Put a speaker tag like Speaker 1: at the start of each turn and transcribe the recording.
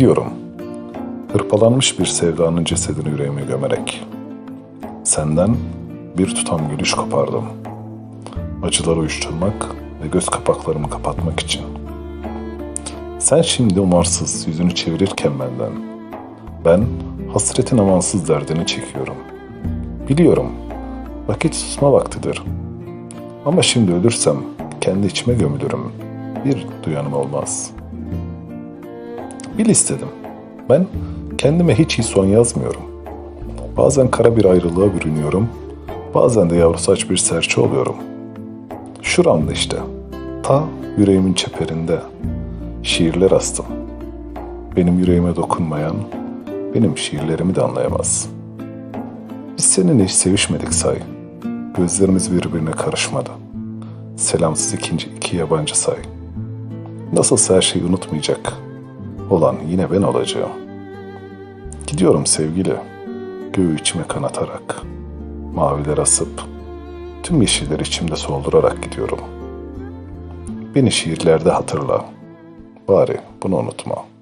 Speaker 1: Gidiyorum. Hırpalanmış bir sevdanın cesedini yüreğime gömerek. Senden bir tutam gülüş kopardım. Acıları uyuşturmak ve göz kapaklarımı kapatmak için. Sen şimdi umarsız yüzünü çevirirken benden. Ben hasretin amansız derdini çekiyorum. Biliyorum. Vakit susma vaktidir. Ama şimdi ölürsem kendi içime gömülürüm. Bir duyanım olmaz. Bil istedim. Ben kendime hiç iyi son yazmıyorum. Bazen kara bir ayrılığa bürünüyorum. Bazen de yavrusu aç bir serçe oluyorum. Şuramda işte. Ta yüreğimin çeperinde. Şiirler astım. Benim yüreğime dokunmayan, benim şiirlerimi de anlayamaz. Biz seninle hiç sevişmedik say. Gözlerimiz birbirine karışmadı. Selamsız ikinci iki yabancı say. Nasılsa her şeyi unutmayacak. Olan yine ben olacağım. Gidiyorum sevgili. Göğü içime kanatarak. Maviler asıp. Tüm yeşilleri içimde soldurarak gidiyorum. Beni şiirlerde hatırla. Bari bunu unutma.''